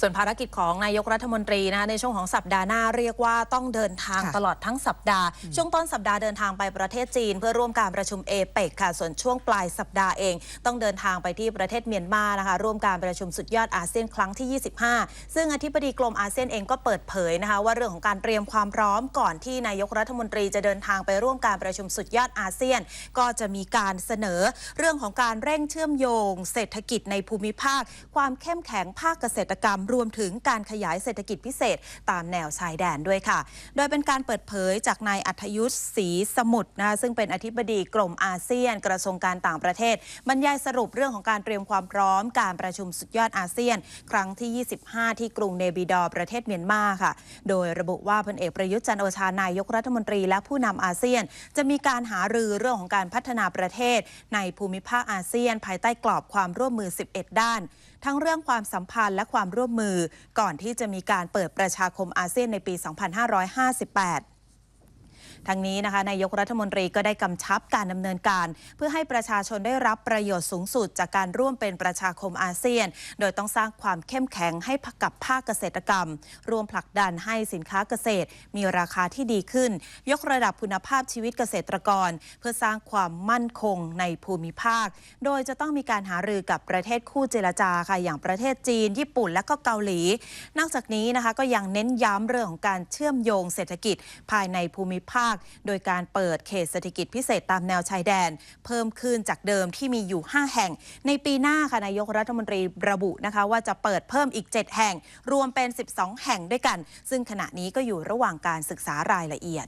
ส่วนภารกิจของนายกรัฐมนตรีนะคะในช่วงของสัปดาห์หน้าเรียกว่าต้องเดินทางค่ะตลอดทั้งสัปดาห์ ช่วงต้นสัปดาห์เดินทางไปประเทศจีน เพื่อร่วมการประชุมเอเปกค่ะ ส่วนช่วงปลายสัปดาห์เอง ต้องเดินทางไปที่ประเทศเมียนมานะคะร่วมการประชุมสุดยอดอาเซียนครั้งที่ 25 ซึ่งอธิบดีกรมอาเซียนเองก็เปิดเผยนะคะว่าเรื่องของการเตรียมความพร้อมก่อนที่นายกรัฐมนตรีจะเดินทางไปร่วมการประชุมสุดยอดอาเซียน ก็จะมีการเสนอเรื่องของการเร่งเชื่อมโยง เศรษฐกิจในภูมิภาค ความเข้มแข็งภาคเกษตรกรรมรวมถึงการขยายเศรษฐกิจพิเศษตามแนวชายแดนด้วยค่ะ โดยเป็นการเปิดเผยจากนายอัธยุทธ์ศรีสมุทรนะซึ่งเป็นอธิบดีกรมอาเซียน กระทรวงการต่างประเทศ บรรยายสรุปเรื่องของการเตรียมความพร้อมการประชุมสุดยอดอาเซียน ครั้งที่ 25 ที่กรุงเนบิดอประเทศเมียนมาค่ะ โดยระบุว่าพลเอกประยุทธ์จันโอชานายกรัฐมนตรีและผู้นำอาเซียน จะมีการหารือเรื่องของการพัฒนาประเทศ ในภูมิภาคอาเซียน ภายใต้กรอบความร่วมมือ 11 ด้าน ทั้งเรื่องความสัมพันธ์และความร่วมมือ ก่อนที่จะมีการเปิดประชาคมอาเซียนในปี 2558 ทั้งนี้นะคะนายกรัฐมนตรีก็ได้กำชับการดำเนินการ เพื่อให้ประชาชนได้รับประโยชน์สูงสุด จากการร่วมเป็นประชาคมอาเซียน โดยต้องสร้างความเข้มแข็งให้กับภาคเกษตรกรรม รวมผลักดันให้สินค้าเกษตร มีราคาที่ดีขึ้น ยกระดับคุณภาพชีวิตเกษตรกร เพื่อสร้างความมั่นคงในภูมิภาค โดยจะต้องมีการหารือกับประเทศคู่เจรจาค่ะอย่างประเทศจีน ญี่ปุ่นและก็เกาหลี นอกจากนี้นะคะก็ยังเน้นย้ำเรื่องของการเชื่อมโยงเศรษฐกิจภายในภูมิภาคาค โดยการเปิดเขตเศรษฐกิจพิเศษตามแนวชายแดน เพิ่มขึ้นจากเดิมที่มีอยู่ 5 แห่ง ในปีหน้าค่ะนายกรัฐมนตรีระบุนะคะว่าจะเปิดเพิ่มอีก 7 แห่ง รวมเป็น 12 แห่งด้วยกัน ซึ่งขณะนี้ก็อยู่ระหว่างการศึกษารายละเอียด